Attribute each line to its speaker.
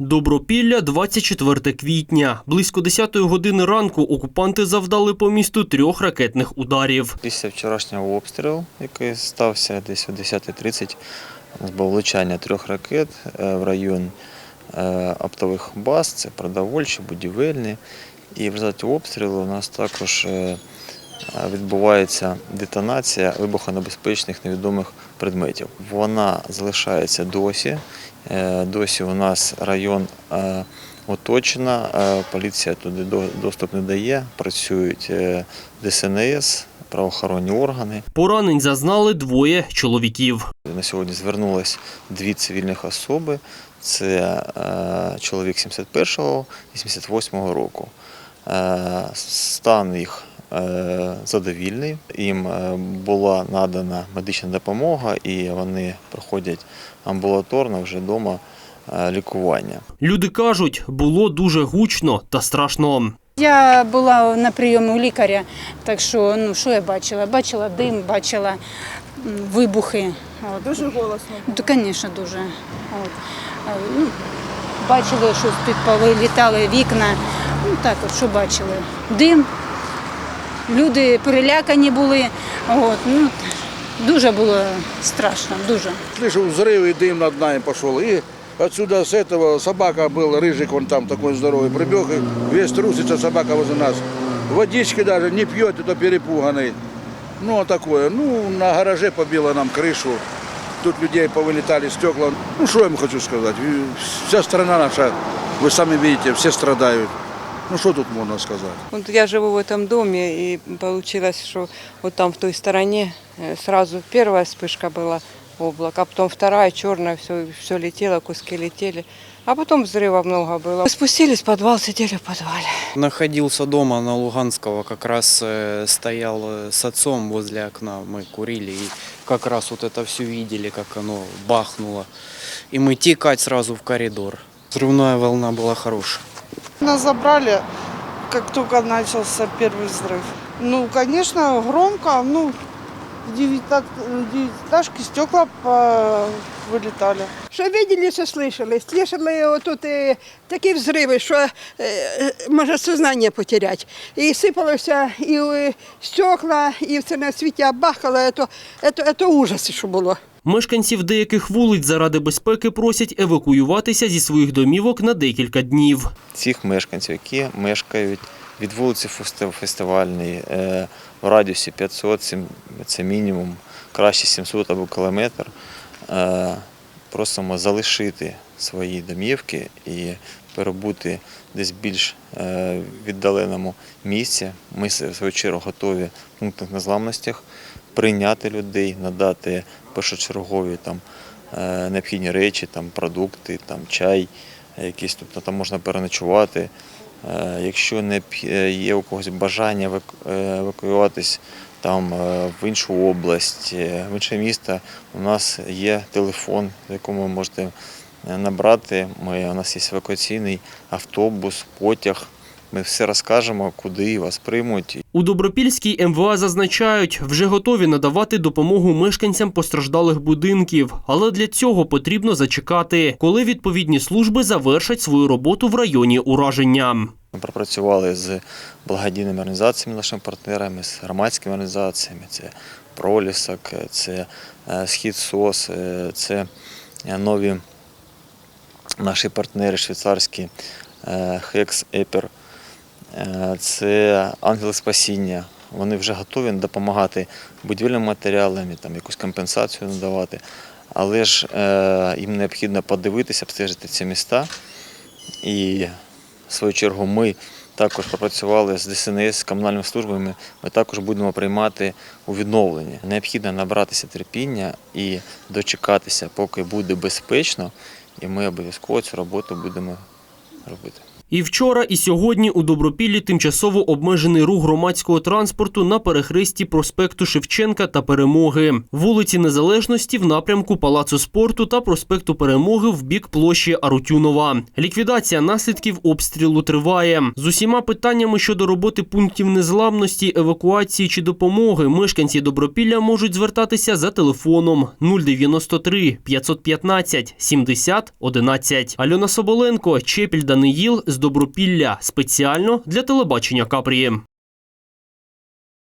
Speaker 1: Добропілля, 24 квітня. Близько 10 години ранку окупанти завдали по місту трьох ракетних ударів.
Speaker 2: Після вчорашнього обстрілу, який стався десь о 10.30, у було влучання трьох ракет е, в район е, оптових баз, це продовольчі, будівельні. І в результаті обстрілу у нас також е, відбувається детонація вибухонебезпечних невідомих предметів. Вона залишається досі. Е, Досі у нас район е, оточена, е, поліція туди до- доступ не дає, працюють е, ДСНС, правоохоронні органи.
Speaker 1: Поранень зазнали двоє чоловіків.
Speaker 2: На сьогодні звернулись дві цивільних особи. Це е, чоловік 71-го і 78-го року. Е, стан їх е, задовільний. Їм е, була надана медична допомога, і вони проходять амбулаторно вже вдома е, лікування.
Speaker 1: Люди кажуть, було дуже гучно та страшно.
Speaker 3: Я була на прийомі у лікаря, так що ну що я бачила? Бачила дим, бачила вибухи. От.
Speaker 4: Дуже голосно.
Speaker 3: Ну, звісно, дуже. От. Ну, бачили, що тут повилітали вікна. Ну так, от що бачили. Дим, люди перелякані були. От. Ну, дуже було страшно, дуже.
Speaker 5: Слышу взрыв и дым над нами пошел. И отсюда с этого собака был, рыжик, он там такой здоровый, прибег, и весь трусится собака возле нас. Водички даже не пьет, это перепуганный. Ну, а такое. Ну, на гараже побило нам крышу. Тут людей повылетали стекла. Ну, что я вам хочу сказать? И Вся страна наша, вы сами видите, все страдают. Ну, что тут можно сказать?
Speaker 4: Вот я живу в этом доме, и получилось, что вот там в той стороне э, сразу первая вспышка была облако, а потом вторая черная, все, все летело, куски летели. А потом взрыва много было. Мы спустились в подвал, сидели в подвале.
Speaker 6: Находился дома на Луганского, как раз э, стоял э, с отцом возле окна, мы курили, и как раз вот это все видели, как оно бахнуло. И мы текать сразу в коридор. Взрывная волна была хорошая.
Speaker 7: Нас забрали, как только начался первый взрыв. Ну, конечно, громко, ну, девятак- девятиэтажки, стекла по- вылетали.
Speaker 8: Що видели, що слышали. Слышали тут е, такі взриви, що е, е, може сознання потеряти. І сипалося і е, стекла, і все на світі бахало. Це, це, це ужас, що було.
Speaker 1: Мешканців деяких вулиць заради безпеки просять евакуюватися зі своїх домівок на декілька днів.
Speaker 2: Цих мешканців, які мешкають від вулиці Фестивальної е, в радіусі 500, сім- це мінімум, краще 700 або кілометр, е, просимо залишити свої домівки і перебути десь більш е, віддаленому місці. Ми, в свою чергу, готові в пунктах незламностях прийняти людей, надати першочергові там, е, необхідні речі, там, продукти, там, чай, якісь, тобто там можна переночувати. Е, Якщо не є у когось бажання е, евакуюватись там в іншу область, в інше місто, у нас є телефон, в якому ви можете набрати. Ми, у нас є евакуаційний автобус, потяг. Ми все розкажемо, куди вас приймуть.
Speaker 1: У Добропільській МВА зазначають, вже готові надавати допомогу мешканцям постраждалих будинків, але для цього потрібно зачекати, коли відповідні служби завершать свою роботу в районі ураження.
Speaker 2: Ми пропрацювали з благодійними організаціями, нашими партнерами, з громадськими організаціями. Це Пролісок, це е, Схід СОС, е, це е, нові наші партнери швейцарські Хекс Епер, це Ангели Спасіння. Вони вже готові допомагати будівельними матеріалами, там, якусь компенсацію надавати. Але ж е, їм необхідно подивитися, обстежити ці міста. І в свою чергу ми також пропрацювали з ДСНС, з комунальними службами. Ми також будемо приймати у відновленні. Необхідно набратися терпіння і дочекатися, поки буде безпечно, і ми обов'язково цю роботу будемо робити.
Speaker 1: І вчора, і сьогодні у Добропіллі тимчасово обмежений рух громадського транспорту на перехресті проспекту Шевченка та Перемоги, вулиці Незалежності в напрямку Палацу спорту та проспекту Перемоги в бік площі Арутюнова. Ліквідація наслідків обстрілу триває. З усіма питаннями щодо роботи пунктів незламності, евакуації чи допомоги мешканці Добропілля можуть звертатися за телефоном 093 515 70 11. Альона Соболенко, Чепіль Даниїл з Добропілля спеціально для телебачення Капрії.